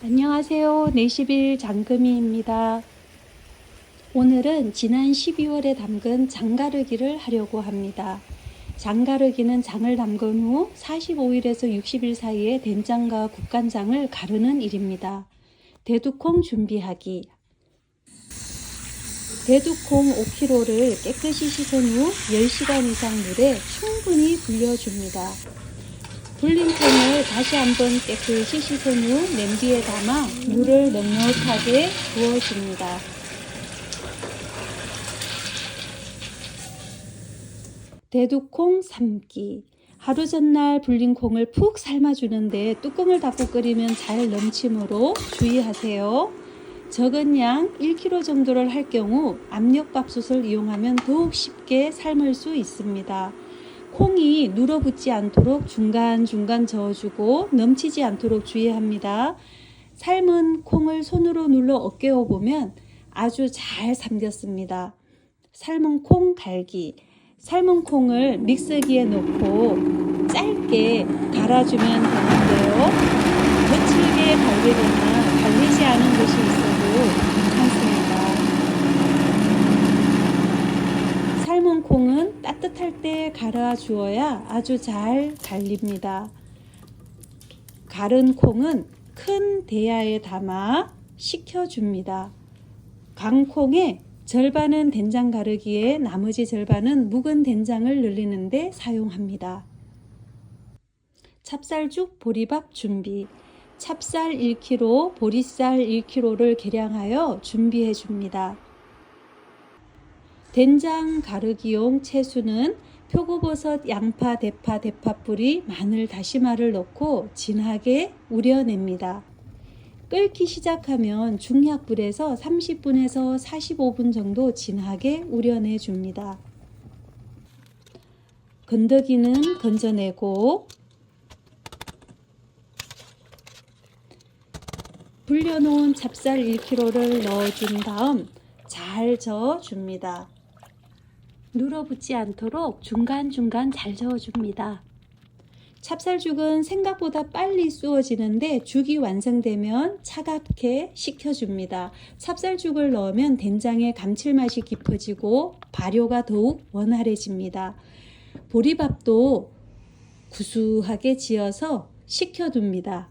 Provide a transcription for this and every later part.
안녕하세요. 40일 장금이입니다. 오늘은 지난 12월에 담근 장가르기를 하려고 합니다. 장가르기는 장을 담근 후 45일에서 60일 사이에 된장과 국간장을 가르는 일입니다. 대두콩 준비하기 대두콩 5kg를 깨끗이 씻은 후 10시간 이상 물에 충분히 불려줍니다. 불린 콩을 다시 한번 깨끗이 씻은 후 냄비에 담아 물을 넉넉하게 부어줍니다. 대두콩 삶기 하루 전날 불린 콩을 푹 삶아주는데 뚜껑을 닫고 끓이면 잘 넘치므로 주의하세요. 적은 양 1kg 정도를 할 경우 압력밥솥을 이용하면 더욱 쉽게 삶을 수 있습니다. 콩이 눌어붙지 않도록 중간중간 저어주고 넘치지 않도록 주의합니다. 삶은 콩을 손으로 눌러 어깨어 보면 아주 잘 삶겼습니다. 삶은 콩 갈기. 삶은 콩을 믹서기에 넣고 짧게 갈아주면 되는데요. 거칠게 갈리거나 갈리지 않은 것이 있어도 삶은 콩은 따뜻할 때 갈아 주어야 아주 잘 갈립니다. 갈은 콩은 큰 대야에 담아 식혀줍니다. 강콩의 절반은 된장 가르기에 나머지 절반은 묵은 된장을 늘리는데 사용합니다. 찹쌀죽 보리밥 준비. 찹쌀 1kg, 보리쌀 1kg를 계량하여 준비해 줍니다. 된장 가르기용 채수는 표고버섯, 양파, 대파, 대파뿌리, 마늘, 다시마를 넣고 진하게 우려냅니다. 끓기 시작하면 중약불에서 30분에서 45분 정도 진하게 우려내 줍니다. 건더기는 건져내고 불려놓은 찹쌀 1kg를 넣어준 다음 잘 저어줍니다. 눌어붙지 않도록 중간중간 잘 저어줍니다. 찹쌀죽은 생각보다 빨리 쑤어지는데 죽이 완성되면 차갑게 식혀줍니다. 찹쌀죽을 넣으면 된장의 감칠맛이 깊어지고 발효가 더욱 원활해집니다. 보리밥도 구수하게 지어서 식혀둡니다.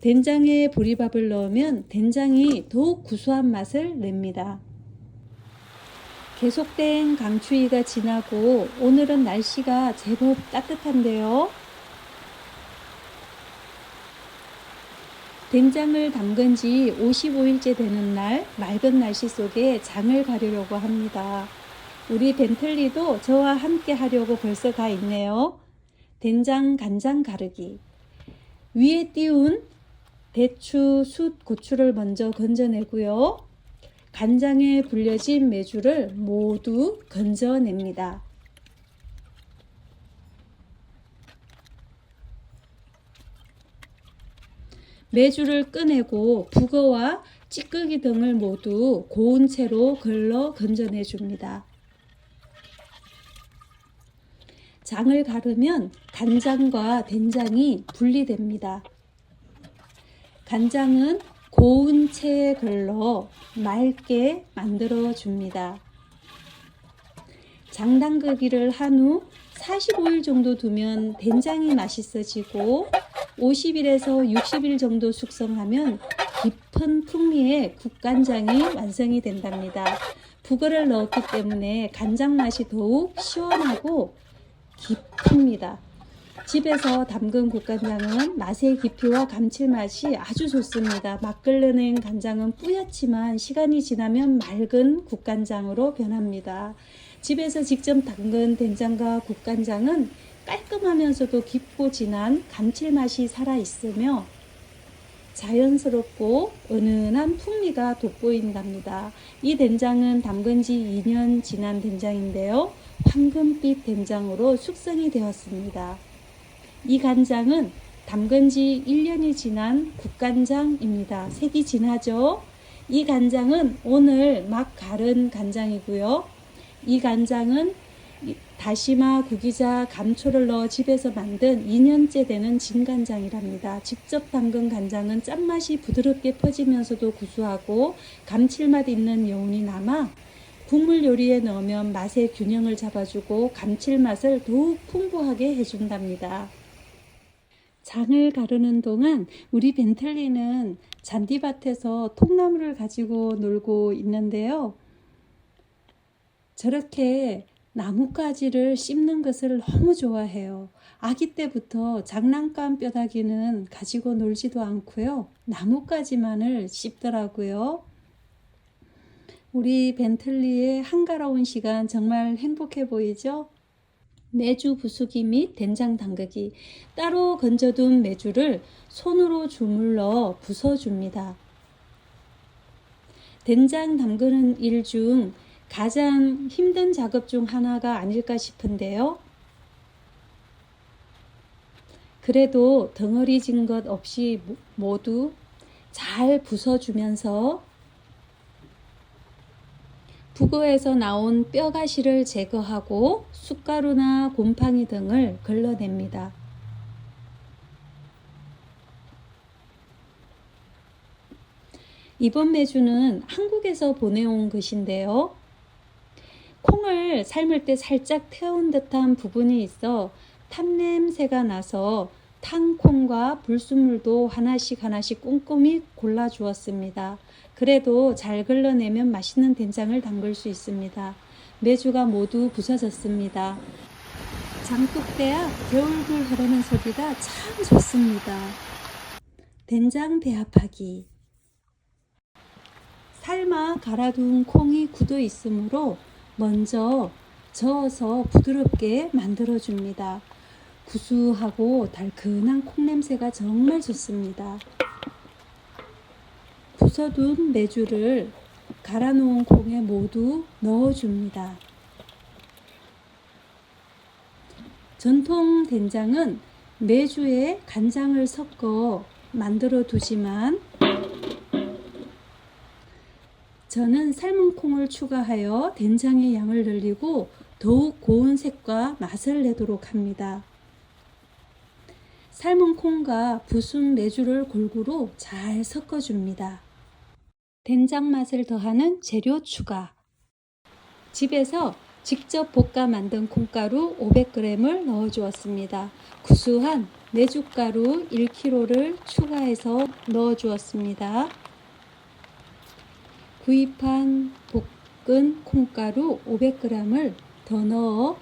된장에 보리밥을 넣으면 된장이 더욱 구수한 맛을 냅니다. 계속된 강추위가 지나고 오늘은 날씨가 제법 따뜻한데요. 된장을 담근 지 55일째 되는 날 맑은 날씨 속에 장을 가려고 합니다. 우리 벤틀리도 저와 함께 하려고 벌써 가 있네요. 된장 간장 가르기. 위에 띄운 대추, 숯, 고추를 먼저 건져내고요. 간장에 불려진 메주를 모두 건져냅니다. 메주를 꺼내고 북어와 찌꺼기 등을 모두 고운 채로 걸러 건져내 줍니다. 장을 가르면 간장과 된장이 분리됩니다. 간장은 고운 채에 걸러 맑게 만들어 줍니다. 장담그기를 한 후 45일 정도 두면 된장이 맛있어지고 50일에서 60일 정도 숙성하면 깊은 풍미의 국간장이 완성이 된답니다. 북어를 넣었기 때문에 간장 맛이 더욱 시원하고 깊습니다. 집에서 담근 국간장은 맛의 깊이와 감칠맛이 아주 좋습니다. 막 끓는 간장은 뿌옇지만 시간이 지나면 맑은 국간장으로 변합니다. 집에서 직접 담근 된장과 국간장은 깔끔하면서도 깊고 진한 감칠맛이 살아있으며 자연스럽고 은은한 풍미가 돋보인답니다. 이 된장은 담근 지 2년 지난 된장인데요. 황금빛 된장으로 숙성이 되었습니다. 이 간장은 담근 지 1년이 지난 국간장입니다. 색이 진하죠? 이 간장은 오늘 막 갈은 간장이고요. 이 간장은 이- 다시마, 구기자, 감초를 넣어 집에서 만든 2년째 되는 진간장이랍니다. 직접 담근 간장은 짠맛이 부드럽게 퍼지면서도 구수하고 감칠맛 있는 여운이 남아 국물 요리에 넣으면 맛의 균형을 잡아주고 감칠맛을 더욱 풍부하게 해준답니다. 장을 가르는 동안 우리 벤틀리는 잔디밭에서 통나무를 가지고 놀고 있는데요. 저렇게 나뭇가지를 씹는 것을 너무 좋아해요. 아기 때부터 장난감 뼈다귀는 가지고 놀지도 않고요. 나뭇가지만을 씹더라고요. 우리 벤틀리의 한가로운 시간 정말 행복해 보이죠? 메주 부수기 및 된장 담그기. 따로 건져둔 메주를 손으로 주물러 부숴줍니다. 된장 담그는 일 중 가장 힘든 작업 중 하나가 아닐까 싶은데요. 그래도 덩어리 진 것 없이 모- 모두 잘 부숴주면서 북어에서 나온 뼈가시를 제거하고 숟가루나 곰팡이 등을 걸러냅니다. 이번 메주는 한국에서 보내온 것인데요. 콩을 삶을 때 살짝 태운 듯한 부분이 있어 탄냄새가 나서 탕콩과 불순물도 하나씩 하나씩 꼼꼼히 골라 주었습니다. 그래도 잘 걸러내면 맛있는 된장을 담글 수 있습니다. 메주가 모두 부서졌습니다. 장독대야 겨울불 흐르는 소리가 참 좋습니다. 된장 배합하기 삶아 갈아둔 콩이 굳어 있으므로 먼저 저어서 부드럽게 만들어 줍니다. 구수하고 달큰한 콩 냄새가 정말 좋습니다. 부숴둔 메주를 갈아 놓은 콩에 모두 넣어 줍니다. 전통 된장은 메주에 간장을 섞어 만들어 두지만 저는 삶은 콩을 추가하여 된장의 양을 늘리고 더욱 고운 색과 맛을 내도록 합니다. 삶은 콩과 부순 메주를 골고루 잘 섞어줍니다. 된장 맛을 더하는 재료 추가. 집에서 직접 볶아 만든 콩가루 500g을 넣어 주었습니다. 구수한 메주가루 1kg를 추가해서 넣어 주었습니다. 구입한 볶은 콩가루 500g을 더 넣어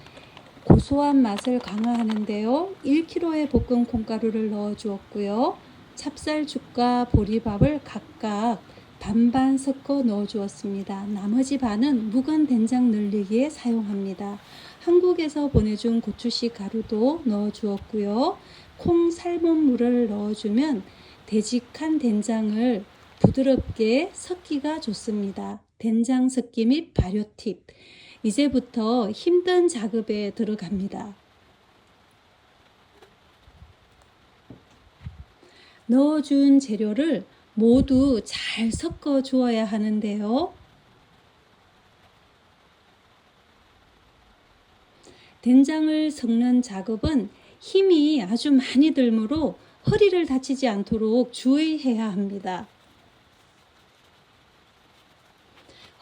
고소한 맛을 강화하는데요. 1kg의 볶은 콩가루를 넣어 주었고요. 찹쌀죽과 보리밥을 각각 반반 섞어 넣어 주었습니다. 나머지 반은 묵은 된장 늘리기에 사용합니다. 한국에서 보내준 고추씨 가루도 넣어 주었고요. 콩 삶은 물을 넣어 주면 되직한 된장을 부드럽게 섞기가 좋습니다. 된장 섞기 및 발효 팁. 이제부터 힘든 작업에 들어갑니다. 넣어준 재료를 모두 잘 섞어 주어야 하는데요. 된장을 섞는 작업은 힘이 아주 많이 들므로 허리를 다치지 않도록 주의해야 합니다.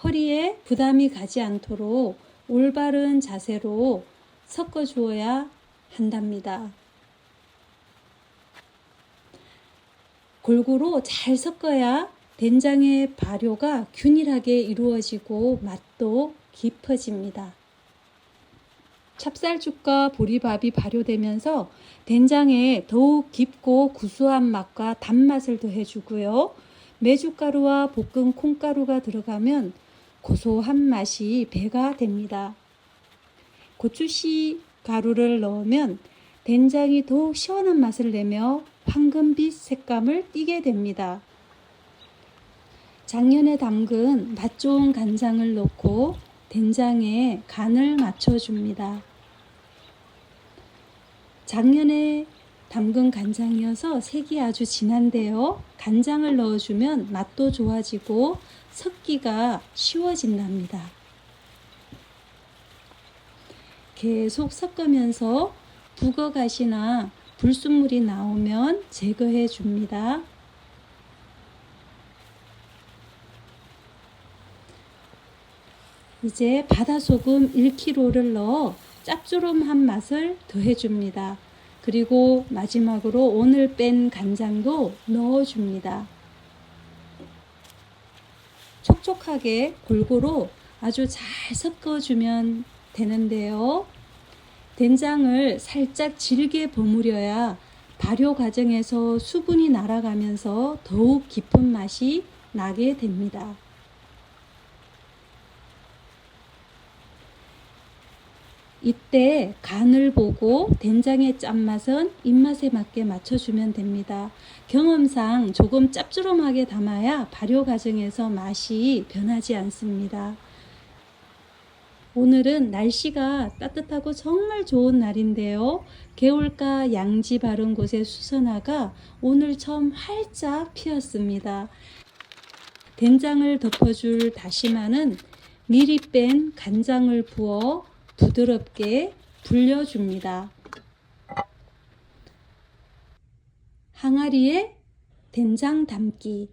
허리에 부담이 가지 않도록 올바른 자세로 섞어 주어야 한답니다. 골고루 잘 섞어야 된장의 발효가 균일하게 이루어지고 맛도 깊어집니다. 찹쌀죽과 보리밥이 발효되면서 된장에 더욱 깊고 구수한 맛과 단맛을 더해주고요. 메주가루와 볶은 콩가루가 들어가면 고소한 맛이 배가 됩니다. 고추씨 가루를 넣으면 된장이 더욱 시원한 맛을 내며 황금빛 색감을 띠게 됩니다. 작년에 담근 맛 좋은 간장을 넣고 된장에 간을 맞춰줍니다. 작년에 담근 간장이어서 색이 아주 진한데요. 간장을 넣어주면 맛도 좋아지고 섞기가 쉬워진답니다. 계속 섞으면서 북어가시나 불순물이 나오면 제거해 줍니다. 이제 바다소금 1kg를 넣어 짭조름한 맛을 더해줍니다. 그리고 마지막으로 오늘 뺀 간장도 넣어줍니다. 촉촉하게 골고루 아주 잘 섞어주면 되는데요. 된장을 살짝 질게 버무려야 발효 과정에서 수분이 날아가면서 더욱 깊은 맛이 나게 됩니다. 이때 간을 보고 된장의 짠맛은 입맛에 맞게 맞춰주면 됩니다. 경험상 조금 짭조름하게 담아야 발효 과정에서 맛이 변하지 않습니다. 오늘은 날씨가 따뜻하고 정말 좋은 날인데요. 개울가 양지 바른 곳에 수선화가 오늘 처음 활짝 피었습니다. 된장을 덮어줄 다시마는 미리 뺀 간장을 부어 부드럽게 불려줍니다. 항아리에 된장 담기.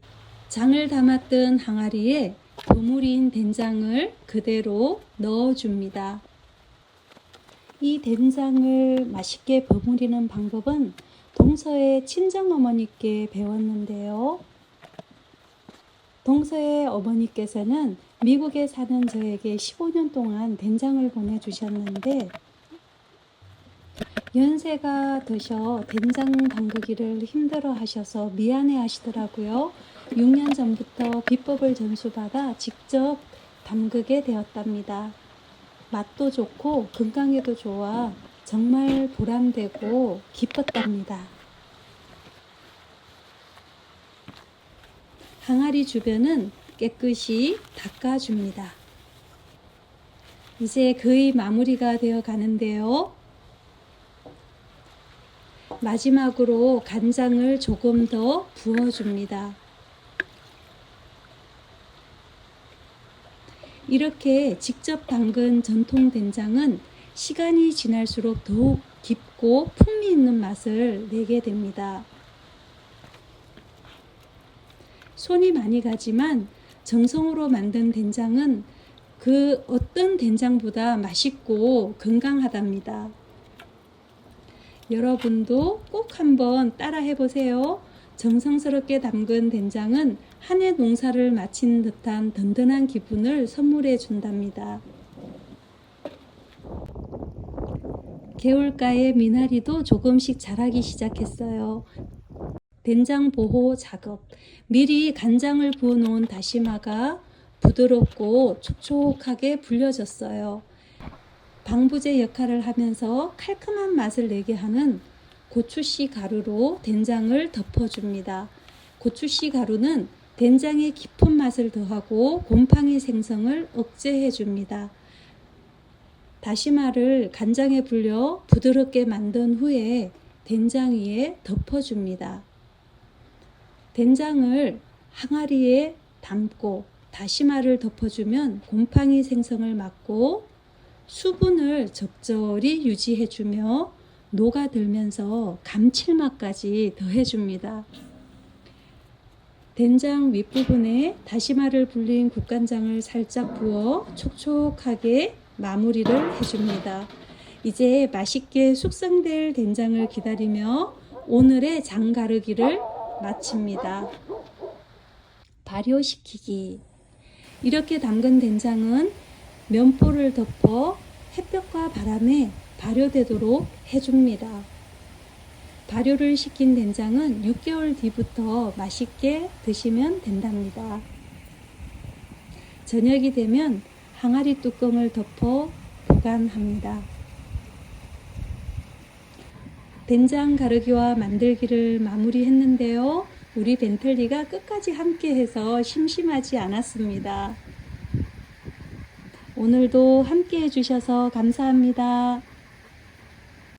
장을 담았던 항아리에 버무린 된장을 그대로 넣어줍니다. 이 된장을 맛있게 버무리는 방법은 동서의 친정어머니께 배웠는데요. 동서의 어머니께서는 미국에 사는 저에게 15년 동안 된장을 보내주셨는데 연세가 드셔 된장 담그기를 힘들어 하셔서 미안해 하시더라고요. 6년 전부터 비법을 전수받아 직접 담그게 되었답니다. 맛도 좋고 건강에도 좋아 정말 보람되고 기뻤답니다. 항아리 주변은 깨끗이 닦아줍니다. 이제 거의 마무리가 되어 가는데요. 마지막으로 간장을 조금 더 부어줍니다. 이렇게 직접 담근 전통 된장은 시간이 지날수록 더욱 깊고 풍미 있는 맛을 내게 됩니다. 손이 많이 가지만 정성으로 만든 된장은 그 어떤 된장보다 맛있고 건강하답니다. 여러분도 꼭 한번 따라 해보세요. 정성스럽게 담근 된장은 한 해 농사를 마친 듯한 든든한 기분을 선물해 준답니다. 개울가의 미나리도 조금씩 자라기 시작했어요. 된장 보호 작업. 미리 간장을 부어 놓은 다시마가 부드럽고 촉촉하게 불려졌어요. 방부제 역할을 하면서 칼칼한 맛을 내게 하는 고추씨 가루로 된장을 덮어줍니다. 고추씨 가루는 된장의 깊은 맛을 더하고 곰팡이 생성을 억제해 줍니다. 다시마를 간장에 불려 부드럽게 만든 후에 된장 위에 덮어줍니다. 된장을 항아리에 담고 다시마를 덮어주면 곰팡이 생성을 막고 수분을 적절히 유지해주며 녹아들면서 감칠맛까지 더해줍니다. 된장 윗부분에 다시마를 불린 국간장을 살짝 부어 촉촉하게 마무리를 해줍니다. 이제 맛있게 숙성될 된장을 기다리며 오늘의 장 가르기를 마칩니다. 발효시키기. 이렇게 담근 된장은 면포를 덮어 햇볕과 바람에 발효되도록 해줍니다. 발효를 시킨 된장은 6개월 뒤부터 맛있게 드시면 된답니다. 저녁이 되면 항아리 뚜껑을 덮어 보관합니다. 된장 가르기와 만들기를 마무리했는데요. 우리 벤틀리가 끝까지 함께해서 심심하지 않았습니다. 오늘도 함께 해주셔서 감사합니다.